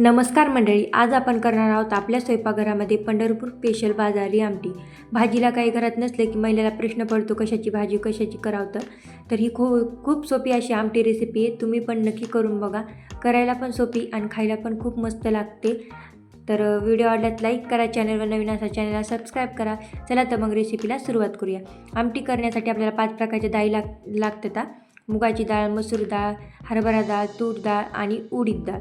नमस्कार मंडळी आज आपण करणार आहोत आपल्या स्वयंपाकघरामध्ये पंढरपूर स्पेशल बाजारी आमटी. भाजीला काही घरात नसले की महिलेला प्रश्न पडतो कशाची भाजी कशाची करावं तर. ही खूप खूप सोपी अशी आमटी रेसिपी आहे. तुम्ही पण नक्की करून बघा. करायला पण सोपी आणि खायला पण खूप मस्त लागते. तर व्हिडिओ आवडल्यात लाईक करा चॅनलवर नवीन असा चॅनलला सबस्क्राईब करा. चला तर मग रेसिपीला सुरुवात करूया. आमटी करण्यासाठी आपल्याला पाच प्रकारच्या डाळी लाग लागतात. मुगाची डाळ मसूर डाळ हरभरा डाळ तूर डाळ आणि उडीद डाळ.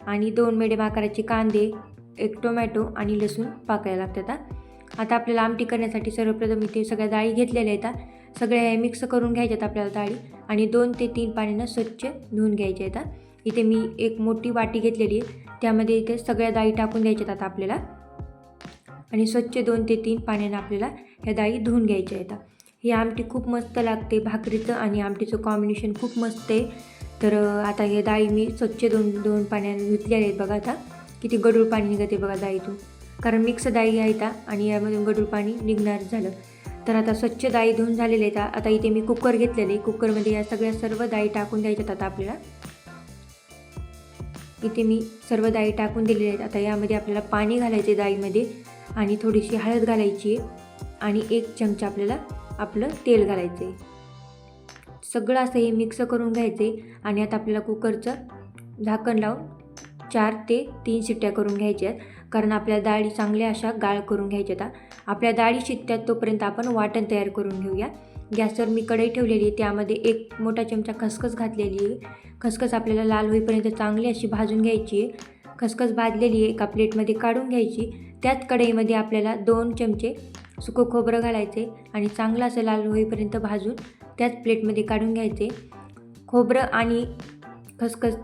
आणि दोन मिडियम आकाराचे कांदे एक टोमॅटो आणि लसूण पाकायला लागतात आता आपल्याला आमटी करण्यासाठी सर्वप्रथम इथे सगळ्या डाळी घेतलेल्या आहेत सगळ्या हे मिक्स करून घ्यायच्यात आपल्याला डाळी आणि दोन ते तीन पाण्यानं स्वच्छ धुवून घ्यायच्या आहेत इथे मी एक मोठी वाटी घेतलेली आहे त्यामध्ये इथे सगळ्या डाळी टाकून द्यायच्यात आता आपल्याला. आणि स्वच्छ दोन ते तीन पाण्यानं आपल्याला ह्या डाळी धुवून घ्यायच्या आहेत ही. आमटी खूप मस्त लागते भाकरीचं आणि आमटीचं कॉम्बिनेशन खूप मस्त आहे. तर आता हे डाळी मी स्वच्छ दोन दोन पाण्याने धुतलेले आहेत बघा आता. किती गडूळ पाणी निघते बघा डाळीतून. कारण मिक्स डाळी आहे आणि यामधून गडूळ पाणी निघणार झालं. तर आता स्वच्छ डाळी धुवून झालेले आहेत आता इथे मी कुकर घेतलेले. कुकरमध्ये या सगळ्या सर्व डाळी टाकून द्यायच्यात आता आपल्याला. इथे मी सर्व डाळी टाकून दिलेले आहेत. आता यामध्ये आपल्याला पाणी घालायचे डाळीमध्ये आणि थोडीशी हळद घालायची आहे आणि एक चमचा आपल्याला आपलं तेल घालायचं आहे. सगळं असं हे मिक्स करून घ्यायचं आहे आणि आता आपल्याला कुकरचं झाकण लावून चार ते तीन शिट्ट्या करून घ्यायच्या आहेत कारण आपल्या डाळी चांगल्या अशा गाळ करून घ्यायच्या आहेत आपल्या डाळी शिट्ट्यात तोपर्यंत आपण वाटण तयार करून घेऊया. गॅसवर मी कढई ठेवलेली आहे. त्यामध्ये एक मोठा चमचा खसखस घातलेली आहे. खसखस आपल्याला लाल होईपर्यंत चांगली अशी भाजून घ्यायची आहे. खसखस भाजलेली आहे. एका प्लेटमध्ये काढून घ्यायची. त्याच कढईमध्ये आपल्याला दोन चमचे सुकं खोबरं घालायचे आणि चांगलं असं लाल होईपर्यंत भाजून त्याच प्लेटमध्ये काढून घ्यायचे. खोबरं आणि खसखस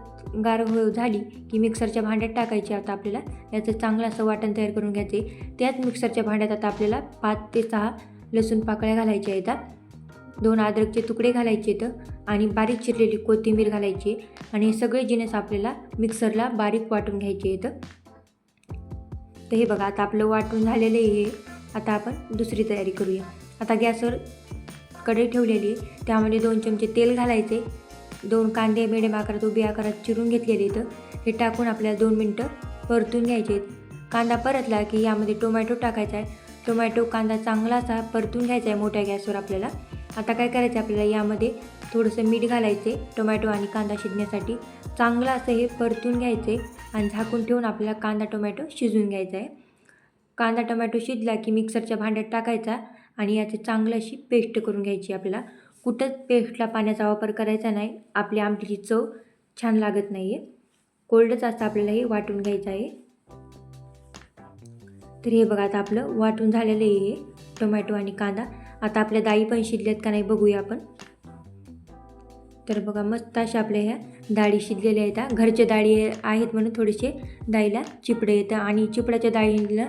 गार हो झाली की मिक्सरच्या भांड्यात टाकायची आता आपल्याला. याचं चांगलं असं वाटण तयार करून घ्यायचे. त्याच मिक्सरच्या भांड्यात आता आपल्याला पाच ते सहा लसूण पाकळ्या घालायच्या आहेत. दोन अद्रकचे तुकडे घालायचे आहेत आणि बारीक चिरलेली कोथिंबीर घालायची आणि हे सगळे जिनस आपल्याला मिक्सरला बारीक वाटून घ्यायचे आहेत. तर हे बघा आता आपलं वाटून झालेलं आहे हे. आता आपण दुसरी तयारी करूया. आता गॅसवर कढई ठेवलेली. त्यामध्ये दोन चमचे तेल घालायचे. दोन कांदे मिडियम आकारात उभी आकारात चिरून घेतलेले तर हे टाकून आपल्याला दोन मिनटं परतून घ्यायचे. कांदा परतला की यामध्ये टोमॅटो टाकायचा आहे. टोमॅटो कांदा चांगला असा परतून घ्यायचा आहे मोठ्या गॅसवर आपल्याला. आता काय करायचं आहे आपल्याला? यामध्ये थोडंसं मीठ घालायचे टोमॅटो आणि कांदा शिजण्यासाठी. चांगलं असं हे परतून घ्यायचे आणि झाकून ठेवून आपल्याला कांदा टोमॅटो शिजवून घ्यायचा आहे. कांदा टोमॅटो शिजला की मिक्सरच्या भांड्यात टाकायचा. आणि याची चांगली अशी पेस्ट करून घ्यायची आपल्याला. कुठंच पेस्टला पाण्याचा वापर करायचा नाही आपल्या आमटीची चव छान लागत नाही आहे कोल्डच असं आपल्याला हे वाटून घ्यायचं आहे. तर हे बघा आता आपलं वाटून झालेलं आहे हे टोमॅटो आणि कांदा. आता आपल्या डाळी पण शिजल्यात का नाही बघूया आपण. तर बघा मस्त अशा आपल्या ह्या डाळी शिजलेल्या आहेत. घरचे घरच्या डाळी आहेत म्हणून थोडेसे डाळीला चिपडे येतं आणि चिपडाच्या डाळीला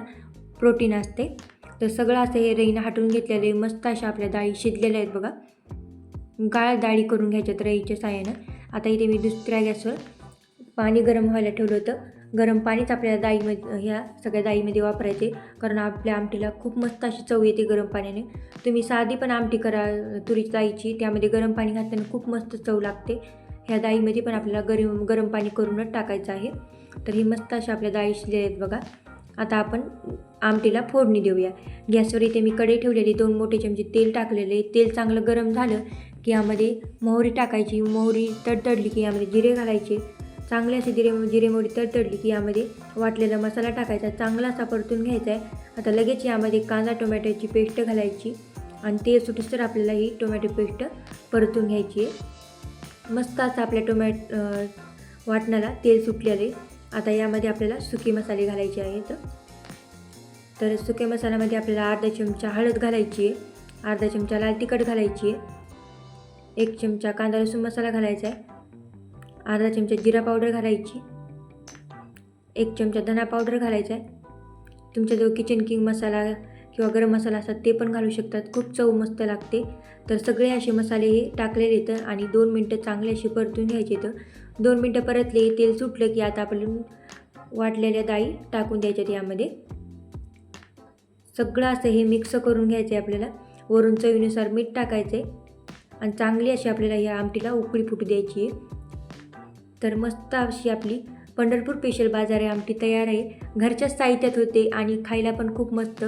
प्रोटीन असते. तर सगळं असं हे रईनं हाटून घेतलेले मस्त अशा आपल्या डाळी शिजलेल्या आहेत बघा. गाळ डाळी करून घ्यायच्यात रईच्या साह्यानं. आता इथे मी दुसऱ्या गॅसवर पाणी गरम व्हायला ठेवलं होतं. गरम पाणीच आपल्याला डाळीमध्ये ह्या सगळ्या डाळीमध्ये वापरायचे. कारण आपल्या आमटीला खूप मस्त अशी चव येते गरम पाण्याने. तुम्ही साधी पण आमटी करा तुरीची डाळीची. त्यामध्ये गरम पाणी घातल्याने खूप मस्त चव लागते. ह्या डाळीमध्ये पण आपल्याला गरम गरम पाणी करूनच टाकायचं आहे. तर ही मस्त अशा आपल्या डाळी शिजलेल्या आहेत बघा. आता आपण आमटीला फोडणी देऊया. गॅसवर इथे मी कढई ठेवलेली दोन मोठे चमचे तेल टाकलेले. तेल चांगलं गरम झालं की यामध्ये मोहरी टाकायची. मोहरी तडतडली की यामध्ये जिरे घालायचे. चांगले असे जिरे जिरे मोहरी तडतडली की यामध्ये वाटलेला मसाला टाकायचा. चांगला असा परतून घ्यायचा आहे. आता लगेच यामध्ये कांदा टोमॅटोची पेस्ट घालायची आणि तेल सुटसर आपल्याला ही टोमॅटो पेस्ट परतून घ्यायची आहे. मस्त असं आपल्या टोमॅट वाटणाला तेल सुटलेले. आता यामध्ये आपल्याला सुके मसाले घालायचे आहेत. तर सुके मसाल्यामध्ये आपल्याला अर्धा चमचा हळद घालायची आहे. अर्धा चमचा लाल तिखट घालायची आहे. एक चमचा कांदा लसूण मसाला घालायचा आहे. अर्धा चमचा जिरा पावडर घालायची. एक चमचा धना पावडर घालायचा आहे. तुमच्याजवळ किचन किंग मसाला किंवा गरम मसाला असतात ते पण घालू शकतात. खूप चव मस्त लागते. तर सगळे असे मसाले हे टाकलेले आहेत आणि दोन मिनटं चांगले असे परतून घ्यायचे तर दोन मिनटं परतले तेल सुटलं की आता आपण वाटलेल्या डाळी टाकून द्यायच्यात यामध्ये. सगळं असं हे मिक्स करून घ्यायचं आहे आपल्याला. वरून चवीनुसार मीठ टाकायचं आहे आणि चांगली अशी आपल्याला या आमटीला उकळी फुटू द्यायची आहे. तर मस्त अशी आपली पंढरपूर स्पेशल बाजारी आमटी तयार आहे. घरच्याच साहित्यात होते आणि खायला पण खूप मस्त.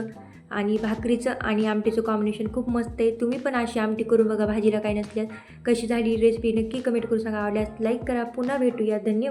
आणि भाकरीचं आणि आमटीचं कॉम्बिनेशन खूप मस्त आहे. तुम्ही पण अशी आमटी करून बघा भाजीला काही नसल्यास कशी झाली रेसिपी नक्की कमेंट करून सांगा. आवडल्यास लाईक करा. पुन्हा भेटूया. धन्यवाद.